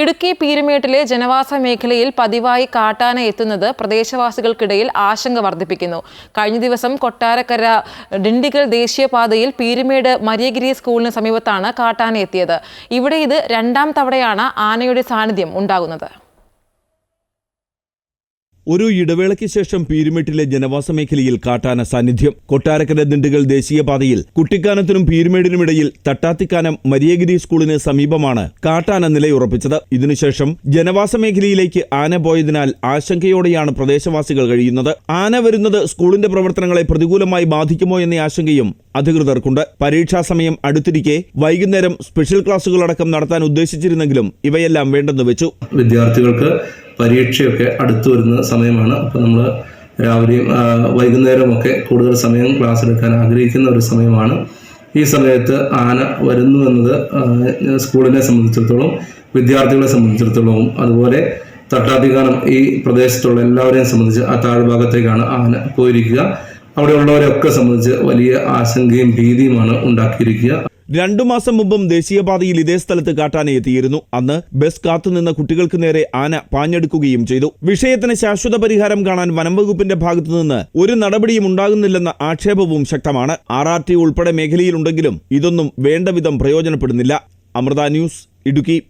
ഇടുക്കി പീരുമേട്ടിലെ ജനവാസ മേഖലയിൽ പതിവായി കാട്ടാന എത്തുന്നത് പ്രദേശവാസികൾക്കിടയിൽ ആശങ്ക വർദ്ധിപ്പിക്കുന്നു. കഴിഞ്ഞ ദിവസം കൊട്ടാരക്കര ഡിണ്ടിഗൽ ദേശീയപാതയിൽ പീരുമേട് മരിയഗിരി സ്കൂളിന് സമീപത്താണ് കാട്ടാന എത്തിയത്. ഇവിടെ ഇത് രണ്ടാം തവണയാണ് ആനയുടെ സാന്നിധ്യം ഉണ്ടാകുന്നത്. ഒരു ഇടവേളയ്ക്ക് ശേഷം പീരുമേട്ടിലെ ജനവാസ മേഖലയിൽ കാട്ടാന സാന്നിധ്യം. കൊട്ടാരക്കര ദിണ്ടുകൾ ദേശീയപാതയിൽ കുട്ടിക്കാനത്തിനും പീരുമേടിനുമിടയിൽ തട്ടാത്തിക്കാനം മരിയഗിരി സ്കൂളിന് സമീപമാണ് കാട്ടാന നിലയുറപ്പിച്ചത്. ഇതിനുശേഷം ജനവാസ മേഖലയിലേക്ക് ആന പോയതിനാൽ ആശങ്കയോടെയാണ് പ്രദേശവാസികൾ കഴിയുന്നത്. ആന വരുന്നത് സ്കൂളിന്റെ പ്രവർത്തനങ്ങളെ പ്രതികൂലമായി ബാധിക്കുമോ എന്ന ആശങ്കയും അധികൃതർക്കുണ്ട്. പരീക്ഷാ സമയം അടുത്തിരിക്കെ വൈകുന്നേരം സ്പെഷ്യൽ ക്ലാസുകളടക്കം നടത്താൻ ഉദ്ദേശിച്ചിരുന്നെങ്കിലും ഇവയെല്ലാം വേണ്ടെന്ന് വെച്ചു. വിദ്യാർത്ഥികൾക്ക് പരീക്ഷയൊക്കെ അടുത്തു വരുന്ന സമയമാണ്. അപ്പോൾ നമ്മൾ രാവിലെയും വൈകുന്നേരമൊക്കെ കൂടുതൽ സമയം ക്ലാസ് എടുക്കാൻ ആഗ്രഹിക്കുന്ന ഒരു സമയമാണ്. ഈ സമയത്ത് ആന വരുന്നു എന്നത് സ്കൂളിനെ സംബന്ധിച്ചിടത്തോളം വിദ്യാർത്ഥികളെ സംബന്ധിച്ചിടത്തോളവും അതുപോലെ തട്ടാധികാരം ഈ പ്രദേശത്തുള്ള എല്ലാവരെയും സംബന്ധിച്ച് ആ താഴ്ഭാഗത്തേക്കാണ് ആന പോയിരിക്കുക. അവിടെയുള്ളവരെയൊക്കെ സംബന്ധിച്ച് വലിയ ആശങ്കയും ഭീതിയുമാണ് ഉണ്ടാക്കിയിരിക്കുക. രണ്ടു മാസം മുമ്പും ദേശീയപാതയിൽ ഇതേ സ്ഥലത്ത് കാട്ടാന എത്തിയിരുന്നു. അന്ന് ബസ് കാത്തുനിന്ന കുട്ടികൾക്ക് നേരെ ആന പാഞ്ഞെടുക്കുകയും ചെയ്തു. വിഷയത്തിന് ശാശ്വത പരിഹാരം കാണാൻ വനംവകുപ്പിന്റെ ഭാഗത്തുനിന്ന് ഒരു നടപടിയും ഉണ്ടാകുന്നില്ലെന്ന ആക്ഷേപവും ശക്തമാണ്. ആർ ആർ ടി ഉൾപ്പെടെ മേഖലയിലുണ്ടെങ്കിലും ഇതൊന്നും വേണ്ടവിധം പ്രയോജനപ്പെടുന്നില്ല. അമൃത ന്യൂസ് ഇടുക്കി.